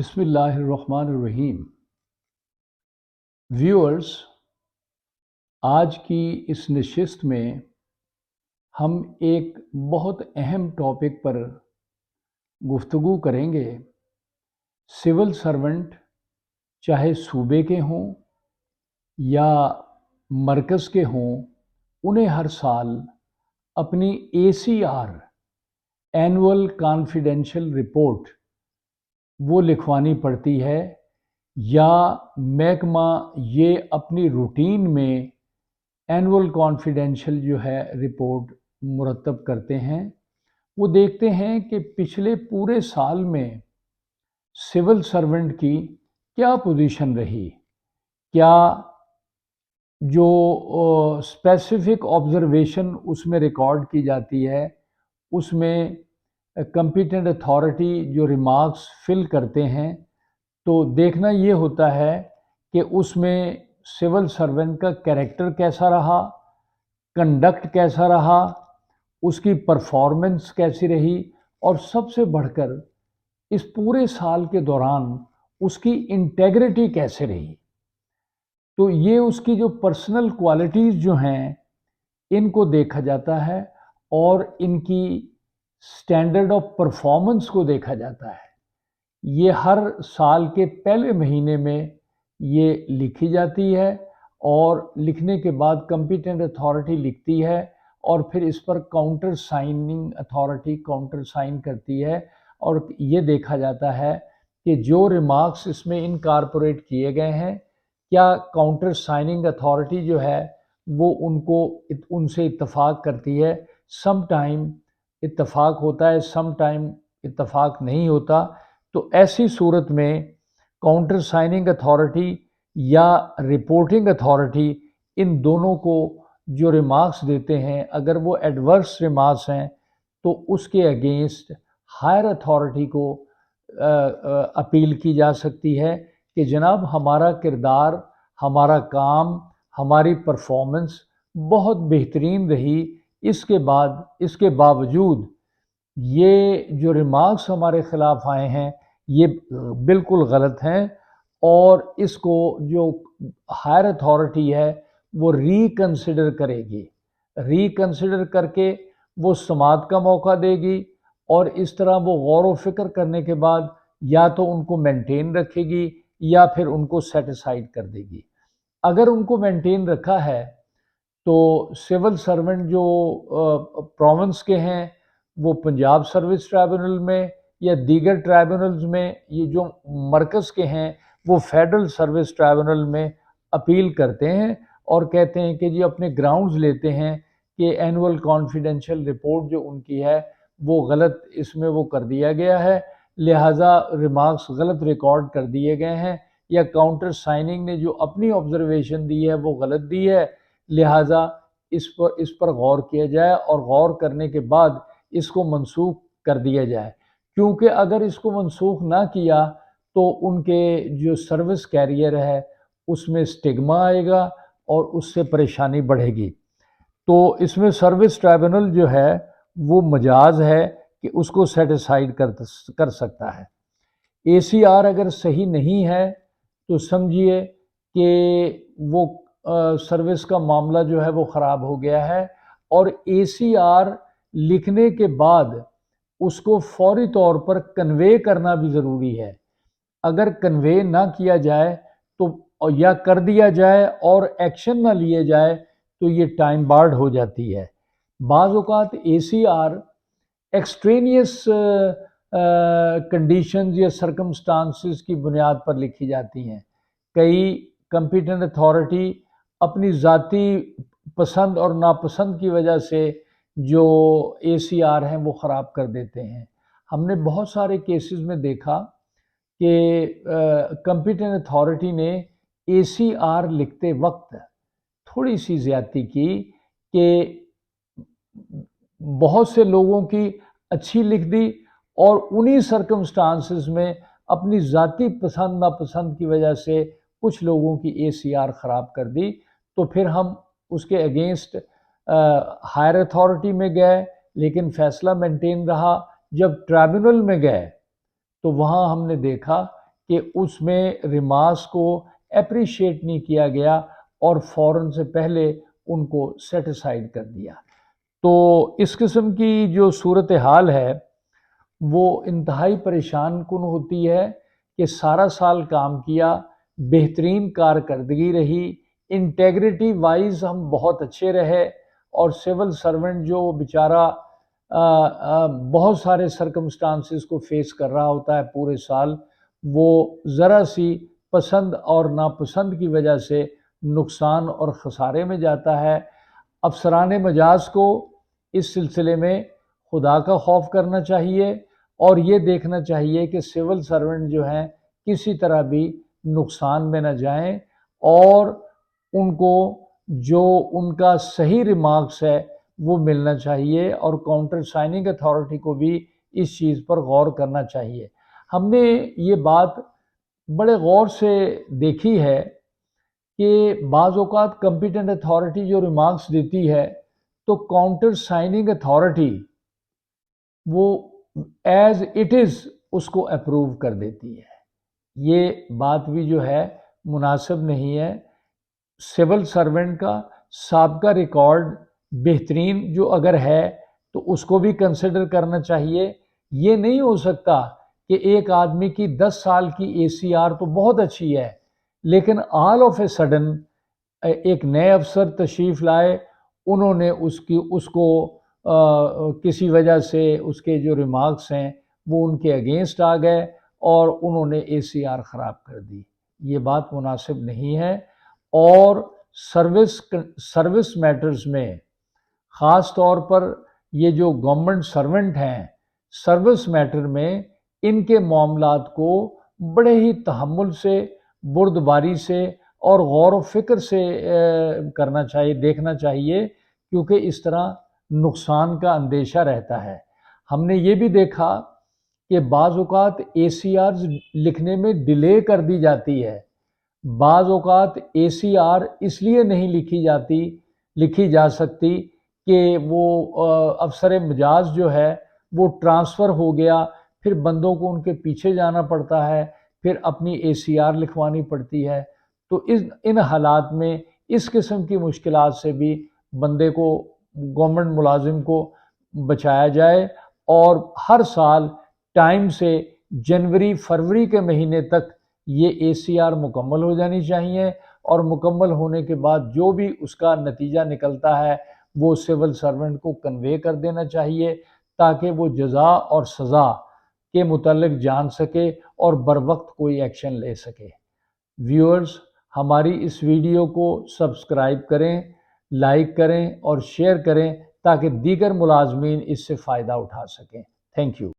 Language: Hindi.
बिस्मिल्लाहिर्रहमानिर्रहीम। व्यूअर्स आज की इस नशस्त में हम एक बहुत अहम टॉपिक पर गुफ्तगु करेंगे। सिविल सर्वेंट चाहे सूबे के हों या मरकज़ के हों, उन्हें हर साल अपनी A C R annual confidential report वो लिखवानी पड़ती है, या महकमा ये अपनी रूटीन में एनुअल कॉन्फिडेंशियल जो है रिपोर्ट मुरतब करते हैं, वो देखते हैं कि पिछले पूरे साल में सिविल सर्वेंट की क्या पोजीशन रही, क्या जो स्पेसिफिक ऑब्जर्वेशन उसमें रिकॉर्ड की जाती है, उसमें कंपिटेंट अथॉरिटी जो रिमार्क्स फिल करते हैं तो देखना ये होता है कि उसमें सिविल सर्वेंट का कैरेक्टर कैसा रहा कंडक्ट कैसा रहा, उसकी परफॉर्मेंस कैसी रही, और सबसे बढ़कर इस पूरे साल के दौरान उसकी इंटेग्रिटी कैसे रही। तो ये उसकी जो पर्सनल क्वालिटीज़ जो हैं, इनको देखा जाता है और इनकी स्टैंडर्ड ऑफ़ परफॉर्मेंस को देखा जाता है। ये हर साल के पहले महीने में ये लिखी जाती है और लिखने के बाद कंपिटेंट अथॉरिटी लिखती है और फिर इस पर counter signing authority counter sign करती है और ये देखा जाता है कि जो रिमार्क्स इसमें इनकारपोरेट किए गए हैं, क्या काउंटर साइनिंग अथॉरिटी जो है वो उनको उनसे इतफाक़ करती है। सम टाइम इत्तफाक होता है सम टाइम इत्तफाक नहीं होता। तो ऐसी सूरत में काउंटर साइनिंग अथॉरिटी या रिपोर्टिंग अथॉरिटी इन दोनों को जो रिमार्क्स देते हैं अगर वो एडवर्स रिमार्क्स हैं तो उसके अगेंस्ट हायर अथॉरिटी को आ, अपील की जा सकती है कि जनाब हमारा किरदार हमारा काम हमारी परफॉर्मेंस बहुत बेहतरीन रही। इसके बाद, इसके बावजूद ये जो रिमार्क्स हमारे ख़िलाफ़ आए हैं, ये बिल्कुल गलत हैं और इसको जो हायर अथॉरिटी है, वो रिकन्सिडर करेगी। रिकन्सिडर करके वो समात का मौका देगी और इस तरह वो गौर व फ़िक्र करने के बाद या तो उनको मेंटेन रखेगी या फिर उनको सेटिसाइड कर देगी। अगर उनको मेंटेन रखा है तो सिविल सर्वेंट जो प्रोविंस के हैं, वो पंजाब सर्विस ट्राइब्यूनल में या दीगर ट्राइब्यूनल्स में, ये जो मरकज़ के हैं, वो फेडरल सर्विस ट्राइब्यूनल में अपील करते हैं और कहते हैं कि जी अपने ग्राउंड्स लेते हैं कि एनुअल कॉन्फिडेंशियल रिपोर्ट जो उनकी है, वो गलत इसमें वो कर दिया गया है। लिहाजा रिमार्क्स गलत रिकॉर्ड कर दिए गए हैं या काउंटर साइनिंग ने जो अपनी ऑब्जर्वेशन दी है, वो गलत दी है। लिहाजा इस पर इस पर गौर किया जाए और गौर करने के बाद इसको मनसूख कर दिया जाए। क्योंकि अगर इसको मनसूख ना किया तो उनके जो सर्विस कैरियर है, उसमें स्टिग्मा आएगा और उससे परेशानी बढ़ेगी। तो इसमें सर्विस ट्राइब्यूनल जो है, वो मजाज है कि उसको सेटिसाइड कर कर सकता है। एसीआर अगर सही नहीं है तो समझिए कि वो सर्विस का मामला जो है वो ख़राब हो गया है और एसीआर लिखने के बाद उसको फौरी तौर पर कन्वे करना भी ज़रूरी है। अगर कन्वे ना किया जाए तो या कर दिया जाए और एक्शन ना लिए जाए तो ये टाइम बार्ड हो जाती है। बाज़ात A C R extraneous condition या सरकमस्टांसिस की बुनियाद पर लिखी जाती हैं। कई कंपिटेंट अथॉरिटी अपनी ज़ाती पसंद और नापसंद की वजह से जो ए सी आर हैं वो ख़राब कर देते हैं। हमने बहुत सारे केसेस में देखा कि कंपिटेंट अथॉरिटी ने ए सी आर लिखते वक्त थोड़ी सी ज़्यादती की कि बहुत से लोगों की अच्छी लिख दी और उन्हीं सरकमस्टांसिस में अपनी ज़ाती पसंद, नापसंद की वजह से कुछ लोगों की ए सी आर ख़राब कर दी। तो फिर हम उसके अगेंस्ट हायर अथॉरिटी में गए, लेकिन फैसला मेंटेन रहा। जब ट्राइब्यूनल में गए तो वहाँ हमने देखा कि उसमें रिमास को अप्रिशिएट नहीं किया गया और फ़ौरन से पहले उनको सेटिसाइड कर दिया। तो इस किस्म की जो सूरत हाल है, वो इंतहाई परेशान कन होती है कि सारा साल काम किया, बेहतरीन कारकर्दगी रही इंटेग्रिटी वाइज हम बहुत अच्छे रहे और सिविल सर्वेंट जो बेचारा बहुत सारे सरकमस्टांसिस को फेस कर रहा होता है पूरे साल, वो ज़रा सी पसंद और नापसंद की वजह से नुकसान और ख़सारे में जाता है। अफसरान मजाज को इस सिलसिले में खुदा का खौफ करना चाहिए और ये देखना चाहिए कि सिविल सर्वेंट जो हैं किसी तरह भी नुकसान में न जाएँ और उनको जो उनका सही रिमार्क्स है, वो मिलना चाहिए और काउंटर साइनिंग अथॉरिटी को भी इस चीज़ पर गौर करना चाहिए। हमने ये बात बड़े गौर से देखी है कि बाज़ात कंपिटेंट अथॉरिटी जो रिमार्क्स देती है तो काउंटर साइनिंग अथॉरिटी वो एज इट इज़ उसको अप्रूव कर देती है। ये बात भी जो है मुनासिब नहीं है। सिविल सर्वेंट का सबका रिकॉर्ड बेहतरीन जो अगर है तो उसको भी कंसिडर करना चाहिए। ये नहीं हो सकता कि एक आदमी की 10 साल की एसीआर तो बहुत अच्छी है लेकिन ऑल ऑफ़ ए सडन एक नए अफसर तशरीफ़ लाए उन्होंने उसकी उसको आ, किसी वजह से उसके जो रिमार्क्स हैं वो उनके अगेंस्ट आ गए और उन्होंने एसीआर ख़राब कर दी। ये बात मुनासिब नहीं है। और सर्विस सर्विस मैटर्स में, ख़ास तौर पर ये जो गवर्नमेंट सर्वेंट हैं सर्विस मैटर में इनके मामलात को बड़े ही तहमुल से, बुरदबारी से और गौर फ़िक्र से करना चाहिए, देखना चाहिए, क्योंकि इस तरह नुकसान का अंदेशा रहता है। हमने ये भी देखा कि बाज़ात ए सी लिखने में डिले कर दी जाती है। बाज़ात ए सी आर इसलिए नहीं लिखी जाती, लिखी जा सकती कि वो अफसर मजाज जो है, वो ट्रांसफ़र हो गया, फिर बंदों को उनके पीछे जाना पड़ता है, फिर अपनी ए सी आर लिखवानी पड़ती है। तो इस, इन हालात में इस किस्म की मुश्किल से भी बंदे को, गवर्नमेंट मुलाजिम को बचाया जाए और हर साल टाइम से जनवरी फरवरी के महीने तक ये ए सी आर मुकम्मल हो जानी चाहिए और मुकम्मल होने के बाद जो भी उसका नतीजा निकलता है, वो सिविल सर्वेंट को कन्वे कर देना चाहिए ताकि वो जजा और सज़ा के मुतलक जान सके और बर वक्त कोई एक्शन ले सके। व्यूअर्स हमारी इस वीडियो को सब्सक्राइब करें लाइक करें और शेयर करें ताकि दीगर मुलाजमीन इससे फ़ायदा उठा सकें। Thank you